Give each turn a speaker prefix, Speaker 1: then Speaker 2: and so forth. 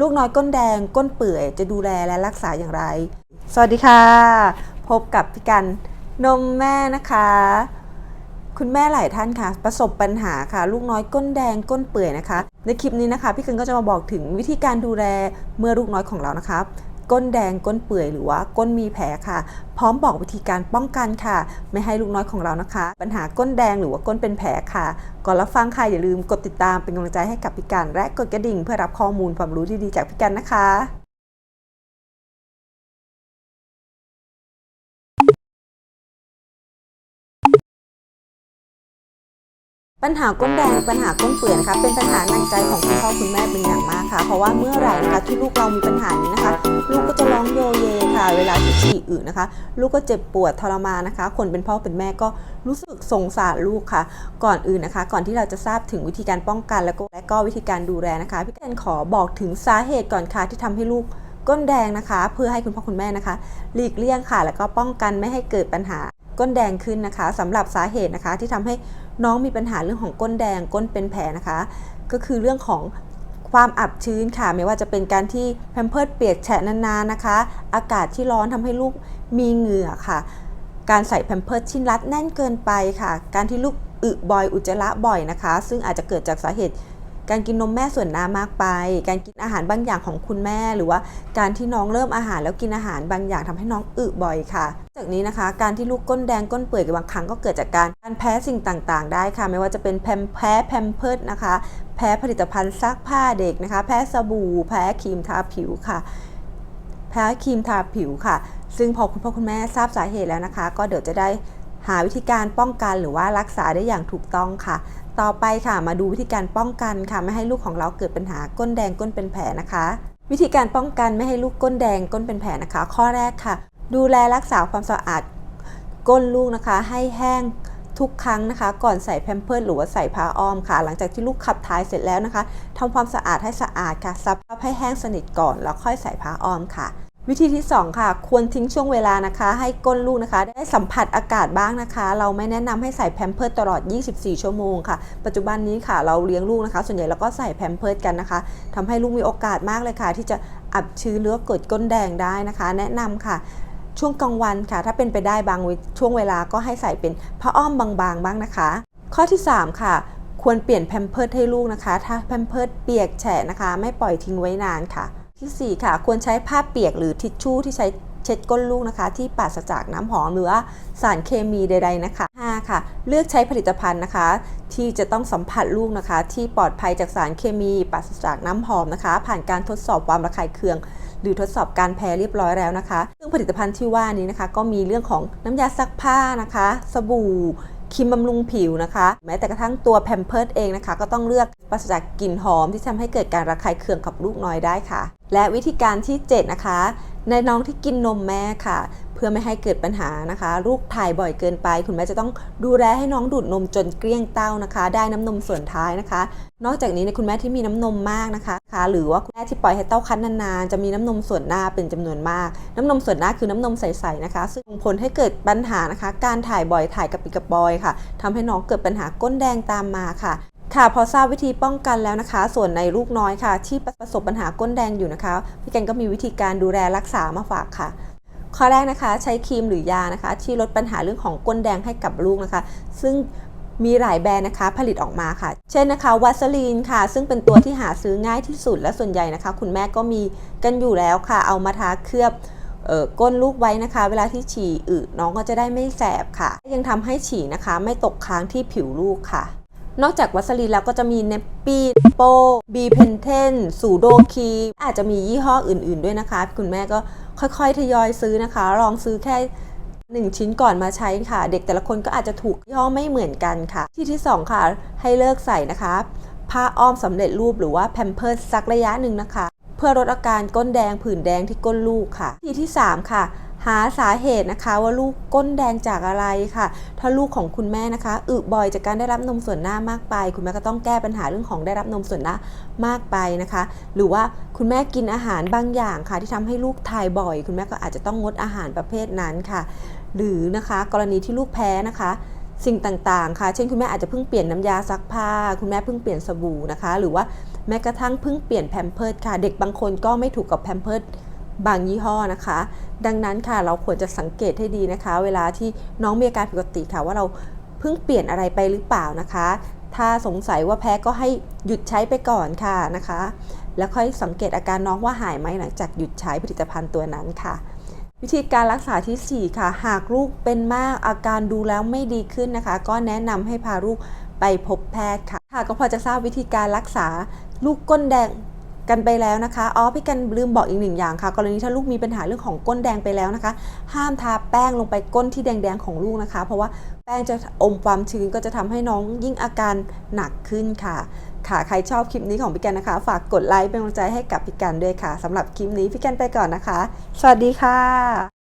Speaker 1: ลูกน้อยก้นแดงก้นเปื่อยจะดูแลและรักษาอย่างไร สวัสดีค่ะ พบกับพี่กันนมแม่นะคะ คุณแม่หลายท่านค่ะ ประสบปัญหาค่ะ ลูกน้อยก้นแดงก้นเปื่อยนะคะ ในคลิปนี้นะคะ พี่กันก็จะมาบอกถึงวิธีการดูแลเมื่อลูกน้อยของเรานะคะ ก้นแดงก้นเปื่อยหรือว่าก้นมีแผลค่ะ พร้อมบอกวิธีการป้องกันค่ะ ไม่ให้ลูกน้อยของเรานะคะ ปัญหาก้นแดงหรือว่าก้นเป็นแผลค่ะ ก่อนรับฟังค่ะอย่าลืมกดติดตามเป็นกำลังใจให้กับพี่การและกดกระดิ่ง เพื่อรับข้อมูลความรู้ดีๆจากพี่การนะคะ ปัญหาก้นแดงปัญหาก้นเปื่อยนะคะเป็นปัญหาหนักใจของคุณพ่อคุณแม่เป็นอย่างมากค่ะ เพราะว่าเมื่อไหร่นะคะที่ลูกเรามีปัญหานี้นะคะ ลูกก็จะร้องโยเยค่ะ เวลาที่ฉี่อึนะคะ ลูกก็เจ็บปวดทรมานนะคะ คนเป็นพ่อเป็นแม่ก็รู้สึกสงสารลูกค่ะ ก่อนอื่นนะคะ ก่อนที่เราจะทราบถึงวิธีการป้องกัน แล้วก็และก็วิธีการดูแลนะคะพี่แอนขอบอกถึงสาเหตุก่อนค่ะที่ทำให้ลูกก้นแดงนะคะ เพื่อให้คุณพ่อคุณแม่นะคะ หลีกเลี่ยงค่ะ แล้วก็ป้องกันไม่ให้เกิดปัญหา ก้นแดงขึ้นนะคะสำหรับสาเหตุนะคะ ที่ทำให้น้องมีปัญหาเรื่องของก้นแดงก้นเป็นแผลนะคะ ก็คือเรื่องของความอับชื้นค่ะ ไม่ว่าจะเป็นการที่แพมเพิร์ดเปียกแฉะนานๆนะคะ อากาศที่ร้อนทำให้ลูกมีเหงื่อค่ะ การใส่แพมเพิร์ดชิ้นรัดแน่นเกินไปค่ะ การที่ลูกอึบ่อยอุจจาระบ่อยนะคะ ซึ่งอาจจะเกิดจากสาเหตุ การกินนมแม่ส่วนน้ามากไป การกินอาหารบางอย่างของคุณแม่ หรือว่าการที่น้องเริ่มอาหารแล้วกินอาหารบางอย่างทำให้น้องอึบ่อยค่ะ จากนี้นะคะ การที่ลูกก้นแดงก้นเปื่อยบางครั้งก็เกิดจากการการแพ้สิ่งต่างๆ ได้ค่ะ ไม่ว่าจะเป็นแพมแพ้แพมเพิร์ดนะคะ แพ้ผลิตภัณฑ์ซักผ้าเด็กนะคะ แพ้สบู่ แพ้ครีมทาผิวค่ะ แพ้ครีมทาผิวค่ะ ซึ่งพอคุณพ่อคุณแม่ทราบสาเหตุแล้วนะคะ ก็เดี๋ยวจะได้ หาวิธีการป้องกันหรือว่ารักษาได้อย่างถูกต้องค่ะ ต่อไปค่ะมาดูวิธีการป้องกันค่ะ ไม่ให้ลูกของเราเกิดปัญหาก้นแดงก้นเป็นแผลนะคะ วิธีการป้องกันไม่ให้ลูกก้นแดงก้นเป็นแผลนะคะ ข้อแรกค่ะ ดูแลรักษาความสะอาดก้นลูกนะคะ ให้แห้งทุกครั้งนะคะ ก่อนใส่แพมเพิร์สหรือว่าใส่ผ้าอ้อมค่ะ หลังจากที่ลูกขับถ่ายเสร็จแล้วนะคะทำความสะอาดให้สะอาดค่ะซับให้แห้งสนิทก่อนแล้วค่อยใส่ผ้าอ้อมค่ะ วิธีที่ 2 ค่ะ ควรทิ้งช่วงเวลานะคะ ให้ก้นลูกนะคะ ได้สัมผัสอากาศบ้างนะคะ เราไม่แนะนำให้ใส่แพมเพิร์สตลอด 24 ชั่วโมงค่ะ ปัจจุบันนี้ค่ะ เราเลี้ยงลูกนะคะ ส่วนใหญ่เราก็ใส่แพมเพิร์สกันนะคะทำให้ลูกมีโอกาสมากเลยค่ะ ที่จะอับชื้นหรือเกิดก้นแดงได้นะคะ แนะนำค่ะช่วงกลางวันค่ะ ถ้าเป็นไปได้บางช่วงเวลาก็ให้ใส่เป็นผ้าอ้อมบางๆ บ้างนะคะ ข้อที่ 3 ค่ะ ควรเปลี่ยนแพมเพิร์สให้ลูกนะคะ ถ้าแพมเพิร์สเปียกแฉะนะคะ ไม่ปล่อยทิ้งไว้นานค่ะ ที่ 4 ค่ะ ควรใช้ผ้าเปียกหรือทิชชู่ที่ใช้เช็ดก้นลูกนะคะ ที่ปราศจากน้ำหอมหรือว่าสารเคมีใด ๆ นะคะ5ค่ะ เลือกใช้ผลิตภัณฑ์นะคะ ที่จะต้องสัมผัสลูกนะคะ ที่ปลอดภัยจากสารเคมี ปราศจากน้ำหอมนะคะ ผ่านการทดสอบความระคายเคือง หรือทดสอบการแพ้เรียบร้อยแล้วนะคะ ซึ่งผลิตภัณฑ์ที่ว่านี้นะคะ ก็มีเรื่องของน้ำยาซักผ้านะคะ สบู่ ครีมบำรุงผิวนะคะ แม้แต่กระทั่งตัวแพมเพิร์ดเองนะคะ ก็ต้องเลือกปราศจากกลิ่นหอมที่ทำให้เกิดการระคายเคืองกับลูกน้อยได้ค่ะ และวิธีการที่ 7 นะคะในน้องที่กินนมแม่ค่ะ พื่อไม่ให้เกิดปัญหานะคะ ลูกถ่ายบ่อยเกินไป คุณแม่จะต้องดูแลให้น้องดูดนมจนเกลี้ยงเต้านะคะ ได้น้ำนมส่วนท้ายนะคะ นอกจากนี้ในคุณแม่ที่มีน้ำนมมากนะคะคะหรือว่าคุณแม่ที่ปล่อยให้เต้าคั้นนานๆจะมีน้ำนมส่วนหน้าเป็นจำนวนมาก น้ำนมส่วนหน้าคือน้ำนมใสๆนะคะ ซึ่งส่งผลให้เกิดปัญหานะคะ การถ่ายบ่อยถ่ายกระปิกระปอยค่ะทำให้น้องเกิดปัญหาก้นแดงตามมาค่ะค่ะพอทราบวิธีป้องกันแล้วนะคะ ส่วนในลูกน้อยค่ะ ที่ประสบปัญหาก้นแดงอยู่นะคะ พี่แกนก็มีวิธีการดูแลรักษามาฝากค่ะ ข้อแรกนะคะ ใช้ครีมหรือยานะคะ ที่ลดปัญหาเรื่องของก้นแดงให้กับลูกนะคะ ซึ่งมีหลายแบรนด์นะคะผลิตออกมาค่ะ เช่นนะคะวัสลีนค่ะ ซึ่งเป็นตัวที่หาซื้อง่ายที่สุดและส่วนใหญ่นะคะ คุณแม่ก็มีกันอยู่แล้วค่ะ เอามาทาเคลือบเอ่อก้นลูกไว้นะคะ เวลาที่ฉี่อึน้องก็จะได้ไม่แสบค่ะ ยังทำให้ฉี่นะคะ ไม่ตกค้างที่ผิวลูกค่ะ นอกจากวัสลีนแล้วก็จะมีเนปปี้โปบีเพนเทนสูโดคีอาจจะมียี่ห้ออื่นๆด้วยนะคะ คุณแม่ก็ค่อยๆ ทยอยซื้อนะคะ ลองซื้อแค่ 1 ชิ้นก่อนมาใช้ค่ะ เด็กแต่ละคนก็อาจจะถูกยี่ห้อไม่เหมือนกันค่ะ ที่ที่ 2 ค่ะ ให้เลิกใส่นะคะ ผ้าอ้อมสำเร็จรูปหรือว่าแพมเพิร์สสักระยะหนึ่งนะคะ เพื่อลดอาการก้นแดงผื่นแดงที่ก้นลูกค่ะ ที่ที่ 3 ค่ะ หาสาเหตุนะคะว่าลูกก้นแดงจากอะไรค่ะ ถ้าลูกของคุณแม่นะคะอึบ่อยจากการได้รับนมส่วนหน้ามากไป คุณแม่ก็ต้องแก้ปัญหาเรื่องของได้รับนมส่วนหน้ามากไปนะคะ หรือว่าคุณแม่กินอาหารบางอย่างค่ะ ที่ทำให้ลูกถ่ายบ่อย คุณแม่ก็อาจจะต้องงดอาหารประเภทนั้นค่ะ หรือนะคะกรณีที่ลูกแพ้นะคะสิ่งต่างๆ ค่ะ เช่นคุณแม่อาจจะเพิ่งเปลี่ยนน้ำยาซักผ้า คุณแม่เพิ่งเปลี่ยนสบู่นะคะ หรือว่าแม้กระทั่งเพิ่งเปลี่ยนแพมเพิร์ดค่ะ เด็กบางคนก็ไม่ถูกกับแพมเพิร์ด บางยี่ห้อนะคะ ดังนั้นค่ะเราควรจะสังเกตให้ดีนะคะ เวลาที่น้องมีอาการผิดปกติค่ะว่าเราเพิ่งเปลี่ยนอะไรไปหรือเปล่านะคะ ถ้าสงสัยว่าแพ้ก็ให้หยุดใช้ไปก่อนค่ะนะคะ แล้วค่อยสังเกตอาการน้องว่าหายไหมหลังจากหยุดใช้ผลิตภัณฑ์ตัวนั้นค่ะวิธีการรักษาทีสี่ 4 ค่ะ หากลูกเป็นมากอาการดูแล้วไม่ดีขึ้นนะคะ ก็แนะนำให้พาลูกไปพบแพทย์ค่ะค่ะก็พอจะทราบวิธีการรักษาลูกก้นแดง กันไปแล้วนะคะอ๋อพี่กันลืมบอกอีกหนึ่งอย่างค่ะ กรณีถ้าลูกมีปัญหาเรื่องของก้นแดงไปแล้วนะคะ ห้ามทาแป้งลงไปก้นที่แดงๆของลูกนะคะ เพราะว่าแป้งจะอมความชื้นก็จะทำให้น้องยิ่งอาการหนักขึ้นค่ะ ค่ะใครชอบคลิปนี้ของพี่กันนะคะ ฝากกดไลค์เป็นกำลังใจให้กับพี่กันด้วยค่ะสำหรับคลิปนี้พี่กันไปก่อนนะคะ สวัสดีค่ะ